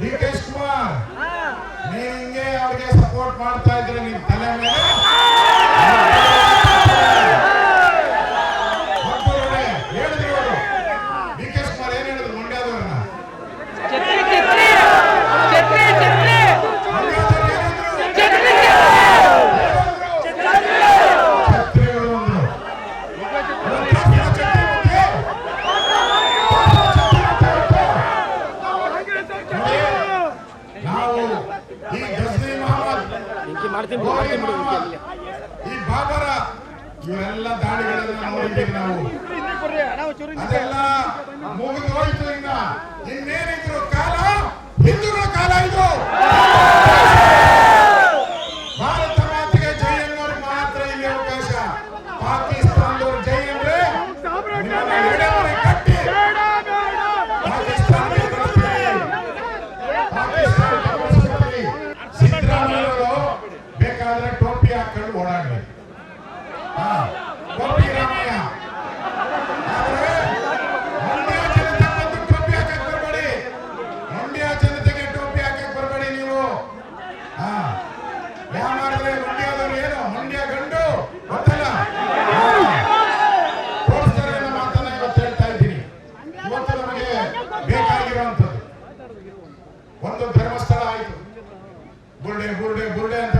D K Kumar. ಹಿಂಗೆ ಅವ್ರಿಗೆ support ಮಾಡ್ತಾ ಇದ್ರೆ ನಿಮ್ ತಲೆ ಮೇಲೆ? ಮಹಮ್ಮದ್, ಈ ಬಾಬರ ಇವೆಲ್ಲ ದಾಳಿಗಳನ್ನ ನೋಡಿದ್ದೀವಿ ನಾವು. ಅದೆಲ್ಲ ಮುಗಿದು ಹೋಯ್ತು ಈಗ ಇನ್ನೇನಿದ್ರು ಕಾಲ ಹಿಂದೂಗಳ ಕಾಲ ಇದು. ಭಾರತ ಮಾತೆಗೆ ಜೈ ಮಾತ್ರ ಇಲ್ಲಿ ಅವಕಾಶ. ಪಾಕಿಸ್ತಾನದವ್ರು ಹಾ, ಟೋಪಿ ರಾಮಯ್ಯ. ಆದ್ರೆ ಮಂಡ್ಯ ಜನತೆ ಟೋಪಿ ಹಾಕಕ್ ಬರಬೇಡಿ. ಮಂಡ್ಯ ಜನತೆಗೆ ಟೋಪಿ ಹಾಕಕ್ ಬರಬೇಡಿ ನೀವು. ಹಾ ಯಾವ ಮಾಡಿದ್ರೆ ಮಂಡ್ಯದವ್ರು ಏನು? ಮಂಡ್ಯ ಗಂಡು ಗೊತ್ತಲ್ಲ? ತೋರಿಸ್ತಾರೆ ಅನ್ನೋ ಮಾತನ್ನ ಹೇಳ್ತಾ ಇದ್ದೀನಿ. ಇವತ್ತು ನಮಗೆ ಬೇಕಾಗಿರುವಂಥದ್ದು. ಒಂದು ಧರ್ಮಸ್ಥಳ ಆಯಿತು. ಬುರ್ಡೆ ಬುರ್ಡೆ ಬುರ್ಡೆ ಅಂತ